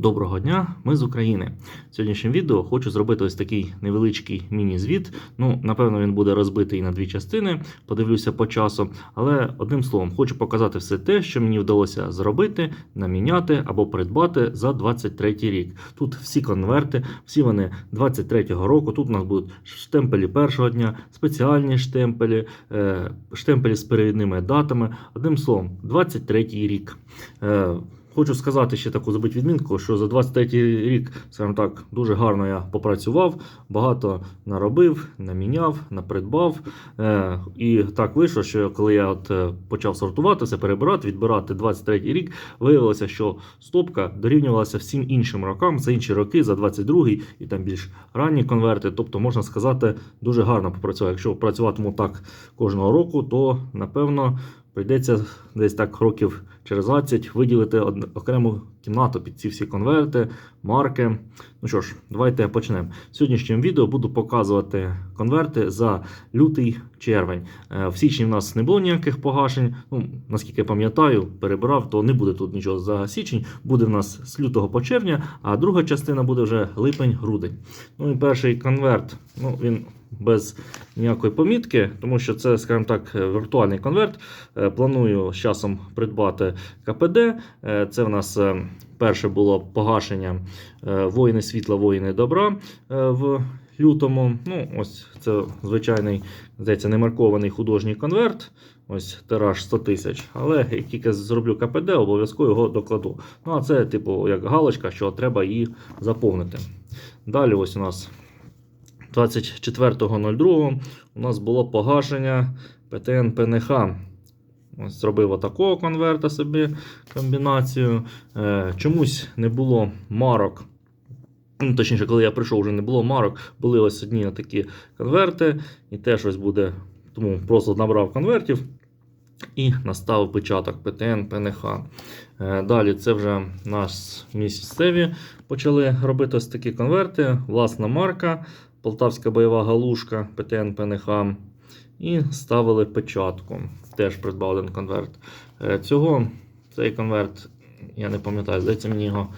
Доброго дня, ми з України. В сьогоднішньому відео хочу зробити ось такий невеличкий міні-звіт. Ну, напевно, він буде розбитий на дві частини, подивлюся по часу. Але одним словом, хочу показати все те, що мені вдалося зробити, наміняти або придбати за 23 рік. Тут всі конверти, всі вони 23-го року. Тут у нас будуть штемпелі першого дня, спеціальні штемпелі, е, штемпелі з перевідними датами. Одним словом, 23 рік. Хочу сказати ще таку забить відмінку, що за 23 рік, скажімо так, дуже гарно я попрацював, багато наробив, наміняв, напридбав. Е, і так вийшло, що коли я от е, почав сортувати, все перебирати, відбирати 23 рік, виявилося, що стопка дорівнювалася всім іншим рокам, за інші роки, за 22-й і там більш ранні конверти. Тобто, можна сказати, дуже гарно попрацював. Якщо працюватиму так кожного року, то напевно. Прийдеться десь так років через 20 виділити окрему кімнату під ці всі конверти, марки. Ну що ж, давайте почнемо. В сьогоднішньому відео буду показувати конверти за лютий червень. Е, В січні в нас не було ніяких погашень. Ну, наскільки я пам'ятаю, перебирав, то не буде тут нічого за січень. Буде в нас з лютого по червня, а друга частина буде вже липень-грудень. Ну і перший конверт, ну він без ніякої помітки, тому що це, скажімо так, віртуальний конверт. Е, Планую з часом придбати КПД. Е, Це в нас перше було погашення воїни світла, воїни добра в лютому. Ну, ось це звичайний, здається, немаркований художній конверт. Ось тираж 100 тисяч. Але як тільки зроблю КПД, обов'язково його докладу. Ну, а це, типу, як галочка, що треба її заповнити. Далі, ось у нас 24.02 у нас було погашення ПТН ПНХ. Ось зробив отакого конверта собі комбінацію. Е, чомусь не було марок. Ну, точніше, коли я прийшов, вже не було марок, були ось одні такі конверти, і теж ось буде. Тому просто набрав конвертів і наставив печаток ПТН ПНХ. Е, Далі це вже наш місцеві почали робити ось такі конверти. Власна марка, Полтавська бойова галушка, ПТН ПНХ. І ставили печатку. Теж придбав один конверт. Е, Цього цей конверт, я не пам'ятаю, здається, мені його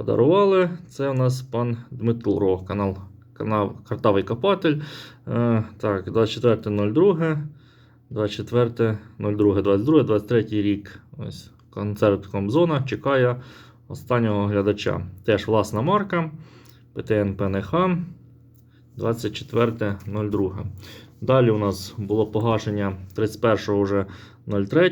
подарували. Це у нас пан Дмитро, канал, канал Картавий Копатель. Е, Так, 24.02. 24.02, 22, 23 рік. Ось концерт Комзона чекає останнього глядача. Теж власна марка. ПТН ПНХ 24.02. Далі у нас було погашення 31 вже 03.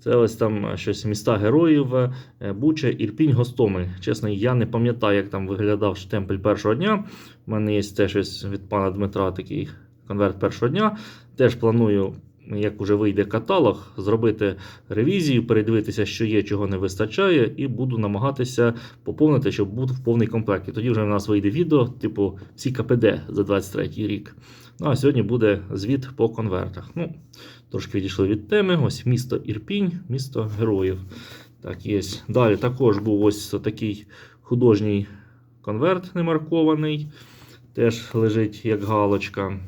Це ось там щось міста героїв, е, Буча, Ірпінь, Гостомель. Чесно, я не пам'ятаю, як там виглядав штемпель першого дня. У мене є теж щось від пана Дмитра такий конверт першого дня. Теж планую, як уже вийде каталог, зробити ревізію, передивитися, що є, чого не вистачає, і буду намагатися поповнити, щоб був в повний комплект. І тоді вже в нас вийде відео, типу всі КПД за 23 рік. Ну а сьогодні буде звіт по конвертах. Ну, трошки відійшли від теми. Ось місто Ірпінь, місто героїв. Так, є. Далі також був ось такий художній конверт немаркований. Теж лежить як галочка.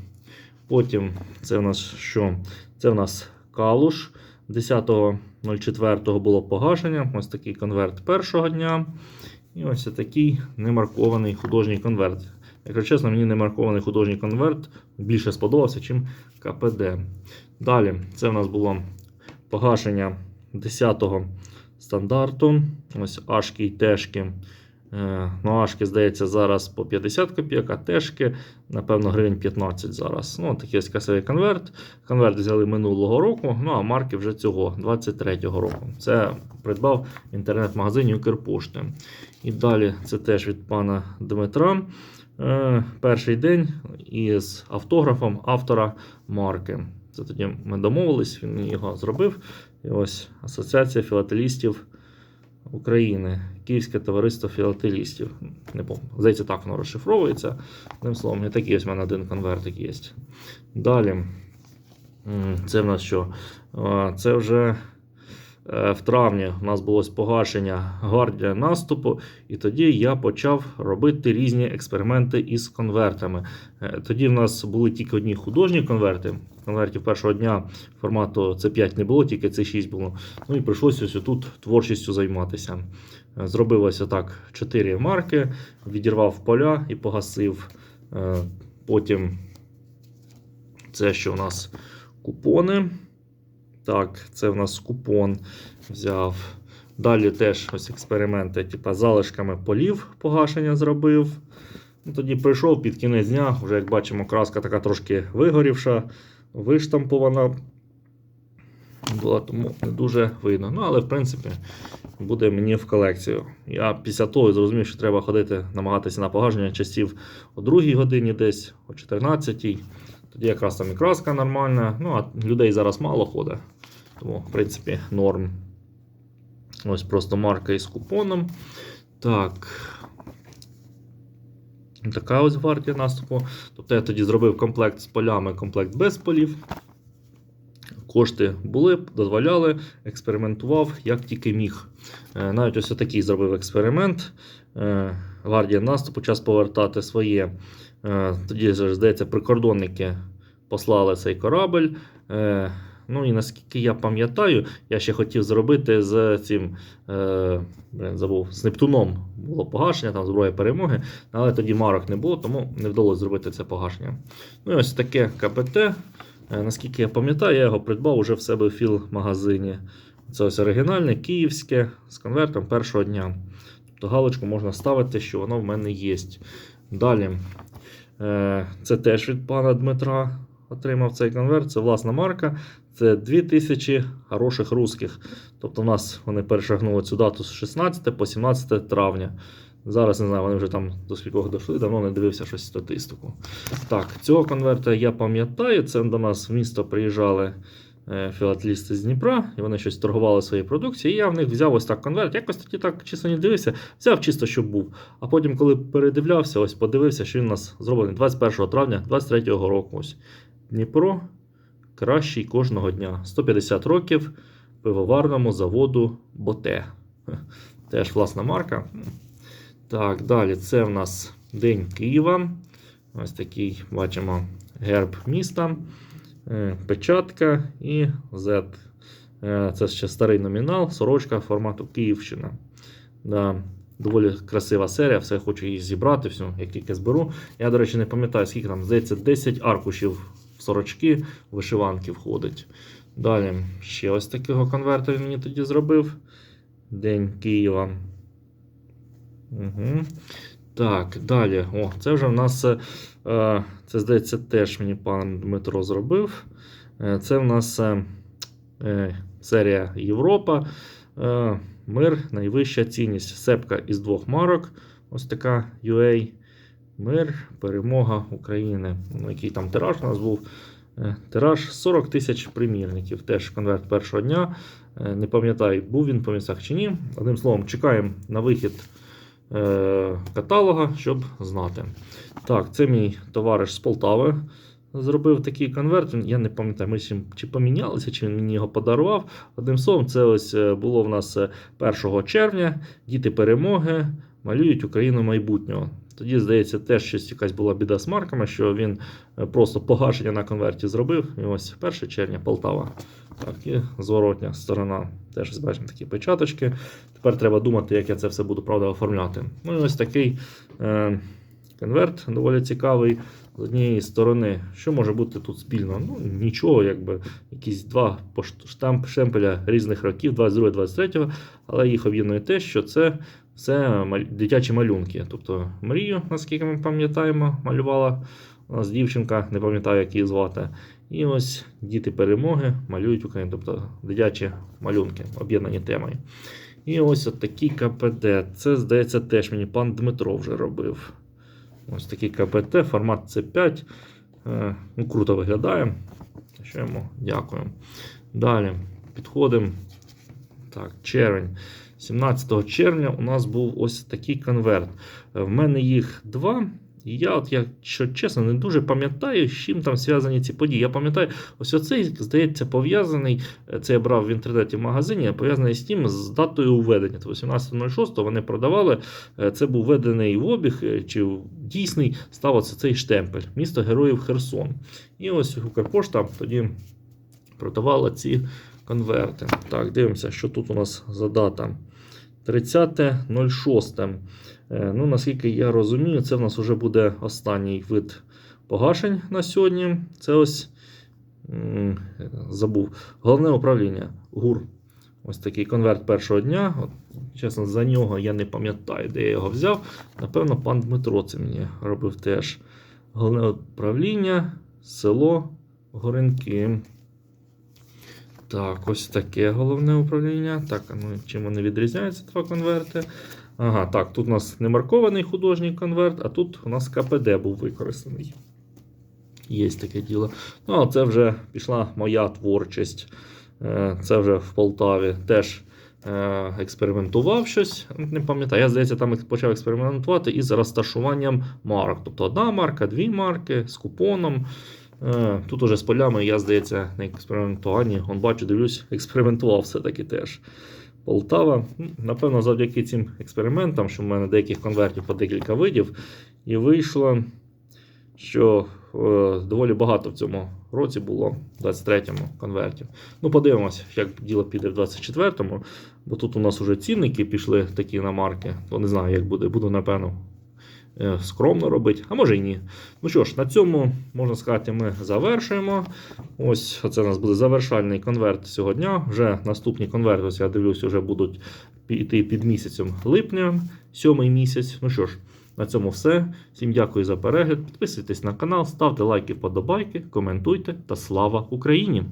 Потім це в нас що? Це в нас калуш. 10.04 було погашення. Ось такий конверт першого дня. І ось такий немаркований художній конверт. Якщо чесно, мені немаркований художній конверт більше сподобався, ніж КПД. Далі, це в нас було погашення 10-го стандарту. Ось Ашки і Тешки. Е, Ну, Ашки, здається, зараз по 50 копійок, а Тешки, напевно, гривень 15 зараз. Ну, такий ось касовий конверт. Конверт взяли минулого року, ну а марки вже цього, 23-го року. Це придбав в інтернет-магазині Укрпошти. І далі це теж від пана Дмитра. Е, Перший день із автографом автора марки. Це тоді ми домовились, він його зробив. І ось Асоціація філателістів України, Київське товариство філателістів. Не пам'ятаю, здається, так воно розшифровується. Одним словом, і такий ось в мене один конвертик є. Далі. Це в нас що? Це вже е, в травні у нас було погашення гвардія наступу, і тоді я почав робити різні експерименти із конвертами. Е, Тоді в нас були тільки одні художні конверти. Конвертів першого дня формату C5 не було, тільки C6 було. Ну і прийшлося ось тут творчістю займатися. Е, Зробив ось отак 4 марки, відірвав поля і погасив. Е, Потім це що у нас купони. Так, це в нас купон взяв. Далі теж ось експерименти, типу залишками полів погашення зробив. Ну, Тоді прийшов під кінець дня, вже як бачимо, краска така трошки вигорівша, виштампована. Була тому не дуже видно. Ну, але в принципі буде мені в колекцію. Я після того зрозумів, що треба ходити, намагатися на погашення часів о 2 годині десь, о 14 Тоді якраз там і краска нормальна. Ну, а людей зараз мало ходить. Тому, в принципі, норм. Ось просто марка із купоном. Так. Така ось гвардія наступу. Тобто я тоді зробив комплект з полями, комплект без полів. Кошти були, дозволяли, експериментував як тільки міг. Е, Навіть ось такий зробив експеримент. Е, Гвардія наступу, час повертати своє. Е, Тоді, здається, прикордонники послали цей корабль. Ну і наскільки я пам'ятаю, я ще хотів зробити з цим е, забув, з Нептуном було погашення, там зброя перемоги, але тоді марок не було, тому не вдалося зробити це погашення. Ну і ось таке КПТ. Е, наскільки я пам'ятаю, я його придбав уже в себе в філ-магазині. Це ось оригінальне, київське з конвертом першого дня. Тобто галочку можна ставити, що воно в мене є. Далі. Е, Це теж від пана Дмитра отримав цей конверт. Це власна марка. Це 2000 хороших русських. Тобто, у нас вони перешагнули цю дату з 16 по 17 травня. Зараз не знаю, вони вже там до скількох дійшли, давно не дивився щось статистику. Так, цього конверта я пам'ятаю. Це до нас в місто приїжджали е, філателісти з Дніпра, і вони щось торгували своєю продукцією. І я в них взяв ось так конверт. Якось тоді так чисто не дивився, взяв чисто, щоб був. А потім, коли передивлявся, ось подивився, що він у нас зроблений 21 травня 23-го року. Ось Дніпро кращий кожного дня. 150 років пивоварному заводу Боте. Теж власна марка. Так, далі це в нас День Києва. Ось такий бачимо герб міста, е, печатка і Z. Е, Це ще старий номінал, сорочка формату Київщина. Да, доволі красива серія, все хочу її зібрати, всю, як тільки зберу. Я, до речі, не пам'ятаю, скільки там, здається, 10 аркушів сорочки, вишиванки входить. Далі ще ось такого конверта він мені тоді зробив. День Києва. Угу. Так, далі. О, це вже в нас, е, це здається, теж мені пан Дмитро зробив. Е, Це в нас е, серія Європа. Мир, найвища цінність. Сепка із двох марок. Ось така UA. Мир, перемога України. Ну, який там тираж у нас був. Е, Тираж 40 тисяч примірників. Теж конверт першого дня. Е, Не пам'ятаю, був він по місцях чи ні. Одним словом, чекаємо на вихід е, каталога, щоб знати. Так, це мій товариш з Полтави. Зробив такий конверт. Я не пам'ятаю, ми з чим чи помінялися, чи він мені його подарував. Одним словом, це ось було в нас е, 1 червня. Діти перемоги малюють Україну майбутнього. Тоді, здається, теж щось якась була біда з марками, що він е, просто погашення на конверті зробив. І ось 1 червня Полтава. Так, і зворотня сторона. Теж бачимо такі печаточки. Тепер треба думати, як я це все буду правда оформляти. Ну і ось такий е, конверт доволі цікавий. З однієї сторони, що може бути тут спільно? Ну, нічого, якби якісь два штамп штемпеля різних років, 22-23, але їх об'єднує те, що це маль- дитячі малюнки. Тобто мрію, наскільки ми пам'ятаємо, малювала у нас дівчинка, не пам'ятаю, як її звати. І ось діти перемоги малюють Україну, тобто дитячі малюнки, об'єднані темою. І ось от такий КПД. Це, здається, теж мені пан Дмитро вже робив. Ось такий КПТ, формат C5. Е, Ну, круто виглядає. Що йому дякую. Далі підходимо. Так, червень. 17 червня у нас був ось такий конверт. Е, В мене їх два. І я, от, якщо чесно, не дуже пам'ятаю, з чим там зв'язані ці події. Я пам'ятаю, ось оцей, здається, пов'язаний. е, Це я брав в інтернеті в магазині, пов'язаний з тим, з датою введення. Тобто 17.06 вони продавали. е, Це був введений в обіг, чи дійсний став оце цей штемпель. Місто Героїв Херсон. І ось Укрпошта тоді продавала ці конверти. Так, дивимося, що тут у нас за дата. 30.06. Е, Ну, наскільки я розумію, це в нас вже буде останній вид погашень на сьогодні. Це ось забув. Головне управління ГУР. Ось такий конверт першого дня. От, чесно, за нього я не пам'ятаю, де я його взяв. Напевно, пан Дмитро це мені робив теж. Головне управління, село Горенки. Так, ось таке головне управління. Так, ну чим вони відрізняються, два конверти? Ага, так, тут у нас не маркований художній конверт, а тут у нас КПД був використаний. Є таке діло. Ну, а це вже пішла моя творчість. Е, Це вже в Полтаві теж е, експериментував щось. Не пам'ятаю. Я, здається, там почав експериментувати із розташуванням марок. Тобто одна марка, дві марки з купоном. Тут уже з полями, я, здається, на експериментуванні. Он бачу, дивлюсь, експериментував все-таки теж. Полтава. Ну, Напевно, завдяки цим експериментам, що в мене деяких конвертів по декілька видів, і вийшло, що е, доволі багато в цьому році було, в 23-му конвертів. Ну, подивимося, як діло піде в 24-му, бо тут у нас вже цінники пішли такі на марки, то не знаю, як буде. Буду, напевно, скромно робити, а може і ні. Ну що ж, на цьому, можна сказати, ми завершуємо. Ось це у нас буде завершальний конверт сьогодні. Вже наступні конверти, ось я дивлюсь, вже будуть йти під місяцем липня, сьомий місяць. Ну що ж, на цьому все. Всім дякую за перегляд. Підписуйтесь на канал, ставте лайки, подобайки, коментуйте та слава Україні!